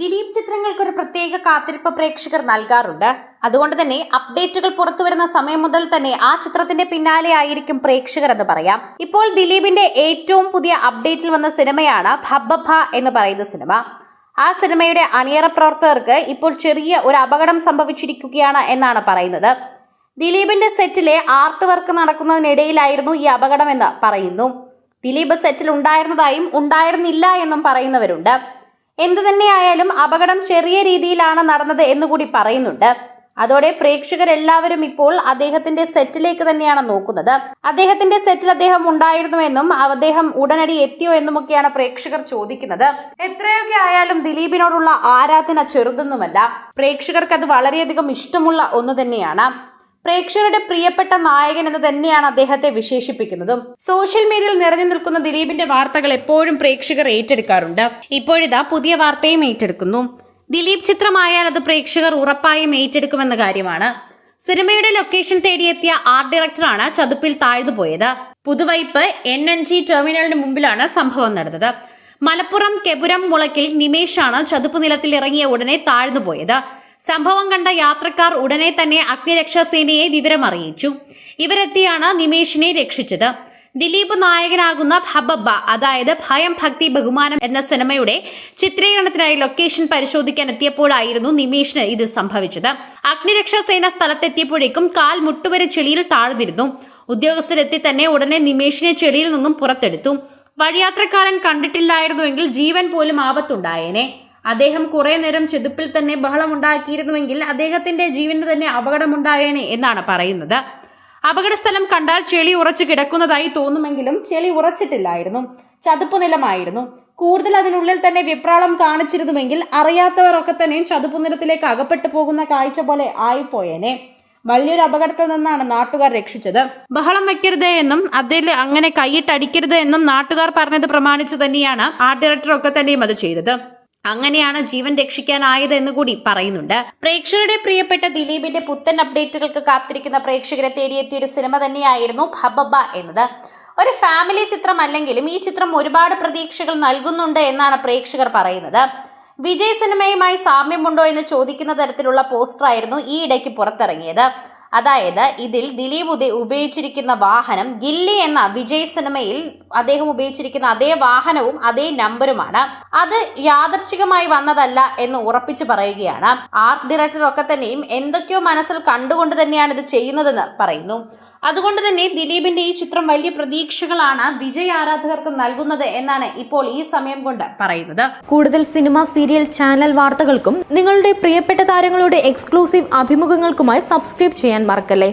ദിലീപ് ചിത്രങ്ങൾക്കൊരു പ്രത്യേക കാത്തിരിപ്പ് പ്രേക്ഷകർ നൽകാറുണ്ട്. അതുകൊണ്ട് തന്നെ അപ്ഡേറ്റുകൾ പുറത്തു വരുന്ന സമയം മുതൽ തന്നെ ആ ചിത്രത്തിന്റെ പിന്നാലെ ആയിരിക്കും പ്രേക്ഷകർ എന്ന് പറയാം. ഇപ്പോൾ ദിലീപിന്റെ ഏറ്റവും പുതിയ അപ്ഡേറ്റിൽ വന്ന സിനിമയാണ് ഭബ്ബഭ എന്ന് പറയുന്ന സിനിമ. ആ സിനിമയുടെ അണിയറ പ്രവർത്തകർക്ക് ഇപ്പോൾ ചെറിയ ഒരു അപകടം സംഭവിച്ചിരിക്കുകയാണ് എന്നാണ് പറയുന്നത്. ദിലീപിന്റെ സെറ്റിലെ ആർട്ട് വർക്ക് നടക്കുന്നതിനിടയിലായിരുന്നു ഈ അപകടമെന്ന് പറയുന്നു. ദിലീപ് സെറ്റിൽ ഉണ്ടായിരുന്നതായും ഉണ്ടായിരുന്നില്ല എന്നും പറയുന്നവരുണ്ട്. എന്തു തന്നെയായാലും അപകടം ചെറിയ രീതിയിലാണ് നടന്നത് എന്നുകൂടി പറയുന്നുണ്ട്. അതോടെ പ്രേക്ഷകരെല്ലാവരും ഇപ്പോൾ അദ്ദേഹത്തിന്റെ സെറ്റിലേക്ക് തന്നെയാണ് നോക്കുന്നത്. അദ്ദേഹത്തിന്റെ സെറ്റിൽ അദ്ദേഹം ഉണ്ടായിരുന്നുവെന്നും അദ്ദേഹം ഉടനടി എത്തിയോ എന്നുമൊക്കെയാണ് പ്രേക്ഷകർ ചോദിക്കുന്നത്. എത്രയൊക്കെ ആയാലും ദിലീപിനോടുള്ള ആരാധന ചെറുതൊന്നുമല്ല. പ്രേക്ഷകർക്ക് അത് വളരെയധികം ഇഷ്ടമുള്ള ഒന്ന് തന്നെയാണ്. പ്രേക്ഷകരുടെ പ്രിയപ്പെട്ട നായകൻ എന്ന് തന്നെയാണ് അദ്ദേഹത്തെ വിശേഷിപ്പിക്കുന്നതും. സോഷ്യൽ മീഡിയയിൽ നിറഞ്ഞു നിൽക്കുന്ന ദിലീപിന്റെ വാർത്തകൾ എപ്പോഴും പ്രേക്ഷകർ ഏറ്റെടുക്കാറുണ്ട്. ഇപ്പോഴിതാ പുതിയ വാർത്തയും ഏറ്റെടുക്കുന്നു. ദിലീപ് ചിത്രമായാൽ അത് പ്രേക്ഷകർ ഉറപ്പായും ഏറ്റെടുക്കുമെന്ന കാര്യമാണ്. സിനിമയുടെ ലൊക്കേഷൻ തേടിയെത്തിയ ആർട്ട് ഡയറക്ടറാണ് ചതുപ്പിൽ താഴ്ന്നുപോയത് പുതുവൈപ്പ് എൻ എൻ ജി ടെർമിനലിന് മുമ്പിലാണ് സംഭവം നടന്നത്. മലപ്പുറം കെപുരം മുളക്കിൽ നിമേഷാണ് ചതുപ്പ് നിലത്തിൽ ഇറങ്ങിയ ഉടനെ താഴ്ന്നുപോയത് സംഭവം കണ്ട യാത്രക്കാർ ഉടനെ തന്നെ അഗ്നിരക്ഷാസേനയെ വിവരമറിയിച്ചു. ഇവരെത്തിയാണ് നിമേഷിനെ രക്ഷിച്ചത്. ദിലീപ് നായകനാകുന്ന ഭബബ്ബ അതായത് ഭയം ഭക്തി ബഹുമാനം എന്ന സിനിമയുടെ ചിത്രീകരണത്തിനായി ലൊക്കേഷൻ പരിശോധിക്കാൻ എത്തിയപ്പോഴായിരുന്നു നിമേഷിന് ഇത് സംഭവിച്ചത്. അഗ്നിരക്ഷാസേന സ്ഥലത്തെത്തിയപ്പോഴേക്കും കാൽ മുട്ടുവരെ ചെളിയിൽ താഴ്ന്നിരുന്നു. ഉദ്യോഗസ്ഥരെത്തി തന്നെ ഉടനെ നിമേഷിനെ ചെളിയിൽ നിന്നും പുറത്തെടുത്തു. വഴിയാത്രക്കാരൻ കണ്ടിട്ടില്ലായിരുന്നുവെങ്കിൽ ജീവൻ പോലും ആപത്തുണ്ടായേനെ. അദ്ദേഹം കുറേ നേരം ചെതുപ്പിൽ തന്നെ ബഹളമുണ്ടാക്കിയിരുന്നുവെങ്കിൽ അദ്ദേഹത്തിന്റെ ജീവന് തന്നെ അപകടമുണ്ടായേനെ എന്നാണ് പറയുന്നത്. അപകടസ്ഥലം കണ്ടാൽ ചെളി ഉറച്ചു കിടക്കുന്നതായി തോന്നുമെങ്കിലും ചെളി ഉറച്ചിട്ടില്ലായിരുന്നു. ചതുപ്പ് നിലമായിരുന്നു. കൂടുതൽ അതിനുള്ളിൽ തന്നെ വിപ്രാളം കാണിച്ചിരുന്നുവെങ്കിൽ അറിയാത്തവരൊക്കെ തന്നെ ചതുപ്പ് നിലത്തിലേക്ക് അകപ്പെട്ടു പോകുന്ന കാഴ്ച പോലെ ആയിപ്പോയേനെ. വലിയൊരു അപകടത്തിൽ നിന്നാണ് നാട്ടുകാർ രക്ഷിച്ചത്. ബഹളം വെക്കരുത് എന്നും അതിൽ അങ്ങനെ കൈയിട്ടടിക്കരുത് എന്നും നാട്ടുകാർ പറഞ്ഞത് പ്രമാണിച്ച് തന്നെയാണ് ആർട്ട് ഡയറക്ടർ ഒക്കെ തന്നെയും അത് ചെയ്തത്. അങ്ങനെയാണ് ജീവൻ രക്ഷിക്കാനായത് എന്ന് കൂടി പറയുന്നുണ്ട്. പ്രേക്ഷകരുടെ പ്രിയപ്പെട്ട ദിലീപിന്റെ പുത്തൻ അപ്ഡേറ്റുകൾക്ക് കാത്തിരിക്കുന്ന പ്രേക്ഷകരെ തേടിയെത്തിയ ഒരു സിനിമ തന്നെയായിരുന്നു ഭബബ എന്നത്. ഒരു ഫാമിലി ചിത്രം അല്ലെങ്കിലും ഈ ചിത്രം ഒരുപാട് പ്രതീക്ഷകൾ നൽകുന്നുണ്ട് എന്നാണ് പ്രേക്ഷകർ പറയുന്നത്. വിജയ് സിനിമയുമായി സാമ്യമുണ്ടോ എന്ന് ചോദിക്കുന്ന തരത്തിലുള്ള പോസ്റ്ററായിരുന്നു ഈ ഇടയ്ക്ക് പുറത്തിറങ്ങിയത്. അതായത് ഇതിൽ ദിലീപ് ഉദയ ഉപയോഗിച്ചിരിക്കുന്ന വാഹനം ഗില്ലി എന്ന വിജയ് സിനിമയിൽ അദ്ദേഹം ഉപയോഗിച്ചിരിക്കുന്ന അതേ വാഹനവും അതേ നമ്പറുമാണ് അത് യാദർച്ഛികമായി വന്നതല്ല എന്ന് ഉറപ്പിച്ചു പറയുകയാണ്. ആർട്ട് ഡയറക്ടർ ഒക്കെ തന്നെയും എന്തൊക്കെയോ മനസ്സിൽ കണ്ടുകൊണ്ട് തന്നെയാണ് ഇത് ചെയ്യുന്നതെന്ന് പറയുന്നു. അതുകൊണ്ട് തന്നെ ദിലീപിന്റെ ഈ ചിത്രം വലിയ പ്രതീക്ഷകളാണ് വിജയ് ആരാധകർക്ക് നൽകുന്നത് എന്നാണ് ഇപ്പോൾ ഈ സമയം കൊണ്ട് പറയുന്നത്. കൂടുതൽ സിനിമ സീരിയൽ ചാനൽ വാർത്തകൾക്കും നിങ്ങളുടെ പ്രിയപ്പെട്ട താരങ്ങളുടെ എക്സ്ക്ലൂസീവ് അഭിമുഖങ്ങൾക്കുമായി സബ്സ്ക്രൈബ് ചെയ്യാൻ മറക്കല്ലേ?